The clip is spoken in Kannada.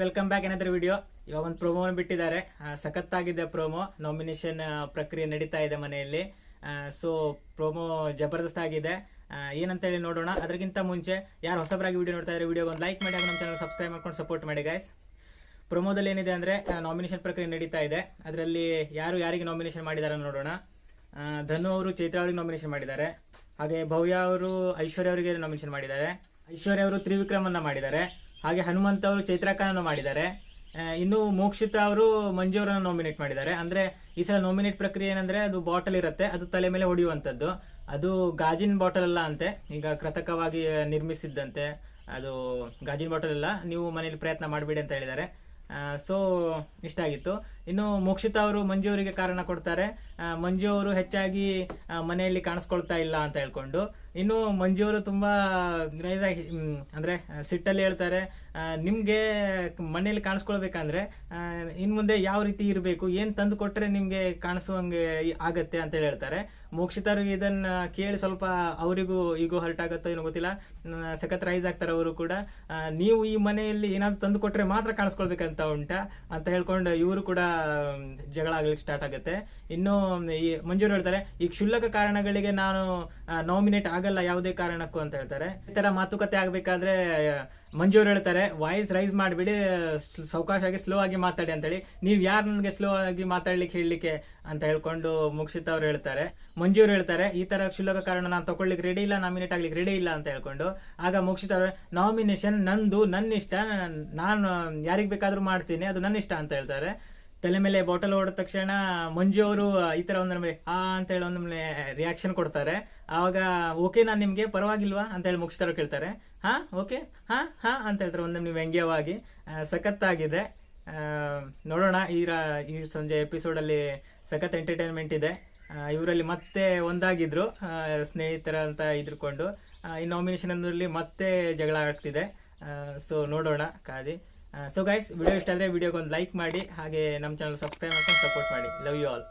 ವೆಲ್ಕಮ್ ಬ್ಯಾಕ್ ಏನಾದ್ರೂ ವಿಡಿಯೋ ಇವಾಗ ಒಂದು ಪ್ರೋಮೋ ಬಿಟ್ಟಿದ್ದಾರೆ. ಸಖತ್ತಾಗಿದೆ ಪ್ರೋಮೋ ನಾಮಿನೇಷನ್ ಪ್ರಕ್ರಿಯೆ ನಡೀತಾ ಇದೆ ಮನೆಯಲ್ಲಿ. ಸೊ ಪ್ರೋಮೋ ಜಬರ್ದಸ್ತ್ ಆಗಿದೆ. ಏನಂತ ಹೇಳಿ ನೋಡೋಣ. ಅದಕ್ಕಿಂತ ಮುಂಚೆ, ಯಾರು ಹೊಸಬರಾಗಿ ವಿಡಿಯೋ ನೋಡ್ತಾ ಇದ್ದಾರೆ ವಿಡಿಯೋ ಒಂದು ಲೈಕ್ ಮಾಡಿ ನಮ್ಮ ಚಾನಲ್ ಸಬ್ಸ್ಕ್ರೈಬ್ ಮಾಡ್ಕೊಂಡು ಸಪೋರ್ಟ್ ಮಾಡಿ ಗೈಸ್ ಪ್ರೋಮೋದಲ್ಲಿ ಏನಿದೆ ಅಂದರೆ ನಾಮಿನೇಷನ್ ಪ್ರಕ್ರಿಯೆ ನಡೀತಾ ಇದೆ. ಅದರಲ್ಲಿ ಯಾರು ಯಾರಿಗೆ ನಾಮಿನೇಷನ್ ಮಾಡಿದ್ದಾರೆ ನೋಡೋಣ. ಧನು ಅವರು ಚೈತ್ರ ಅವ್ರಿಗೆ ನಾಮಿನೇಷನ್ ಮಾಡಿದ್ದಾರೆ. ಹಾಗೆ ಭವ್ಯ ಅವರು ಐಶ್ವರ್ಯ ಅವರಿಗೆ ನಾಮಿನೇಷನ್ ಮಾಡಿದ್ದಾರೆ. ಐಶ್ವರ್ಯ ಅವರು ತ್ರಿವಿಕ್ರಮನ್ನ ಮಾಡಿದ್ದಾರೆ. ಹಾಗೆ ಹನುಮಂತ ಅವರು ಚೈತ್ರಕ್ಕನನ್ನು ಮಾಡಿದ್ದಾರೆ. ಇನ್ನು ಮೋಕ್ಷಿತ ಅವರು ಮಂಜು ಅವರನ್ನು ನಾಮಿನೇಟ್ ಮಾಡಿದ್ದಾರೆ. ಅಂದ್ರೆ ಈ ಸಲ ನಾಮಿನೇಟ್ ಪ್ರಕ್ರಿಯೆ ಏನಂದ್ರೆ ಅದು ಬಾಟಲ್ ಇರುತ್ತೆ. ಅದು ತಲೆ ಮೇಲೆ ಹೊಡೆಯುವಂಥದ್ದು. ಅದು ಗಾಜಿನ ಬಾಟಲ್ ಅಲ್ಲ ಅಂತೆ. ಈಗ ಕೃತಕವಾಗಿ ನಿರ್ಮಿಸಿದ್ದಂತೆ ಅದು ಗಾಜಿನ ಬಾಟಲ್ ಅಲ್ಲ. ನೀವು ಮನೇಲಿ ಪ್ರಯತ್ನ ಮಾಡಬೇಡಿ ಅಂತ ಹೇಳಿದ್ದಾರೆ. ಸೊ ಇಷ್ಟ ಆಗಿತ್ತು. ಇನ್ನು ಮೋಕ್ಷಿತ ಅವರು ಮಂಜು ಅವರಿಗೆ ಕಾರಣ ಕೊಡ್ತಾರೆ. ಮಂಜು ಅವರು ಹೆಚ್ಚಾಗಿ ಮನೆಯಲ್ಲಿ ಕಾಣಿಸ್ಕೊಳ್ತಾ ಇಲ್ಲ ಅಂತ ಹೇಳ್ಕೊಂಡು. ಇನ್ನು ಮಂಜು ಅವರು ತುಂಬಾ ಅಂದ್ರೆ ಸಿಟ್ಟಲ್ಲಿ ಹೇಳ್ತಾರೆ ನಿಮ್ಗೆ ಮನೆಯಲ್ಲಿ ಕಾಣಿಸ್ಕೊಳ್ಬೇಕಂದ್ರೆ ಇನ್ ಮುಂದೆ ಯಾವ ರೀತಿ ಇರಬೇಕು, ಏನ್ ತಂದು ಕೊಟ್ರೆ ನಿಮ್ಗೆ ಕಾಣಿಸುವಂಗೆ ಆಗತ್ತೆ ಅಂತ ಹೇಳಿ ಹೇಳ್ತಾರೆ. ಮೋಕ್ಷಿತರು ಇದನ್ನ ಕೇಳಿ ಸ್ವಲ್ಪ ಅವರಿಗೂ ಈಗೋ ಹರ್ಟ್ ಆಗುತ್ತೋ ಏನೋ ಗೊತ್ತಿಲ್ಲ. ಸಖತ್ ರೈಸ್ ಆಗ್ತಾರೆ ಅವರು ಕೂಡ. ನೀವು ಈ ಮನೆಯಲ್ಲಿ ಏನಾದ್ರು ತಂದು ಕೊಟ್ರೆ ಮಾತ್ರ ಕಾಣಿಸ್ಕೊಳ್ಬೇಕಂತ ಉಂಟಾ ಅಂತ ಹೇಳ್ಕೊಂಡು ಇವರು ಕೂಡ ಜಗಳ ಆಗ್ಲಿಕ್ಕೆ ಸ್ಟಾರ್ಟ್ ಆಗುತ್ತೆ. ಇನ್ನು ಈ ಮಂಜೂರು ಹೇಳ್ತಾರೆ, ಈ ಕ್ಷುಲ್ಲಕ ಕಾರಣಗಳಿಗೆ ನಾನು ನಾಮಿನೇಟ್ ಆಗಲ್ಲ ಯಾವುದೇ ಕಾರಣಕ್ಕೂ ಅಂತ ಹೇಳ್ತಾರೆ. ಈ ತರ ಮಾತುಕತೆ ಆಗ್ಬೇಕಾದ್ರೆ, ಮಂಜೂರು ಹೇಳ್ತಾರೆ ವಾಯ್ಸ್ ರೈಸ್ ಮಾಡಿಬಿಡಿ ಸಾವಕಾಶ ಆಗಿ ಸ್ಲೋ ಆಗಿ ಮಾತಾಡಿ ಅಂತೇಳಿ. ನೀವು ಯಾರು ನನಗೆ ಸ್ಲೋ ಆಗಿ ಮಾತಾಡ್ಲಿಕ್ಕೆ, ಹೇಳಲಿಕ್ಕೆ ಅಂತ ಹೇಳ್ಕೊಂಡು ಮುಕ್ಷಿತ್ ಅವ್ರು ಹೇಳ್ತಾರೆ. ಮಂಜೂರು ಹೇಳ್ತಾರೆ, ಈ ತರ ಕ್ಷುಲ್ಲಕ ಕಾರಣ ನಾನು ತಗೊಳ್ಳಿಕ್ಕೆ ರೆಡಿ ಇಲ್ಲ ನಾಮಿನೇಟ್ ಆಗ್ಲಿಕ್ಕೆ ರೆಡಿ ಇಲ್ಲ ಅಂತ ಹೇಳ್ಕೊಂಡು. ಆಗ ಮುಕ್ಷಿತ್ ಅವರು ನಾಮಿನೇಷನ್ ನಂದು ನನ್ನ ಇಷ್ಟ ನಾನು, ಯಾರಿಗ್ ಬೇಕಾದ್ರೂ ಮಾಡ್ತೀನಿ, ಅದು ನನ್ನ ಇಷ್ಟ ಅಂತ ಹೇಳ್ತಾರೆ. ತಲೆ ಮೇಲೆ ಬಾಟಲ್ ಹೊಡೆದ ತಕ್ಷಣ ಮಂಜು ಅವರು ಈ ತರ ಒಂದೊಮ್ಮೆ ಆ, ಅಂತ ಹೇಳಿ ಒಂದೊಮ್ಮೆ ರಿಯಾಕ್ಷನ್ ಕೊಡ್ತಾರೆ. ಆವಾಗ ಓಕೆ ನಾನ್ ನಿಮ್ಗೆ ಪರವಾಗಿಲ್ವಾ? ಅಂತ ಹೇಳಿ ಮುಗಿಸ್ತಾರೋ ಕೇಳ್ತಾರೆ. ಹಾ ಓಕೆ ಹಾ ಹಾ, ಅಂತ ಹೇಳ್ತಾರೆ ಒಂದೊಮ್ಮೆ ವ್ಯಂಗ್ಯವಾಗಿ. ಸಖತ್ ಸಖತ್ತಾಗಿದೆ. ನೋಡೋಣ, ಈ ಈ ಸಂಜೆ ಎಪಿಸೋಡ್ ಅಲ್ಲಿ ಸಖತ್ ಎಂಟರ್ಟೈನ್ಮೆಂಟ್ ಇದೆ. ಇವರಲ್ಲಿ ಮತ್ತೆ ಒಂದಾಗಿದ್ರು ಸ್ನೇಹಿತರ ಅಂತ ಇದ್ರುಕೊಂಡು. ಈ ನಾಮಿನೇಷನ್ ಅಂದ್ರಲ್ಲಿ ಮತ್ತೆ ಜಗಳ ಆಗ್ತಿದೆ. ಸೊ ನೋಡೋಣ ಕಾದಿ ಸೊ ಗೈಸ್ ವಿಡಿಯೋ ಇಷ್ಟ ಆದರೆ ವಿಡಿಯೋಗೆ ಒಂದು ಲೈಕ್ ಮಾಡಿ, ಹಾಗೆ ನಮ್ಮ ಚಾನಲ್ ಸಬ್ಸ್ಕ್ರೈಬ್ ಮಾಡ್ಕೊಂಡು ಸಪೋರ್ಟ್ ಮಾಡಿ. Love you all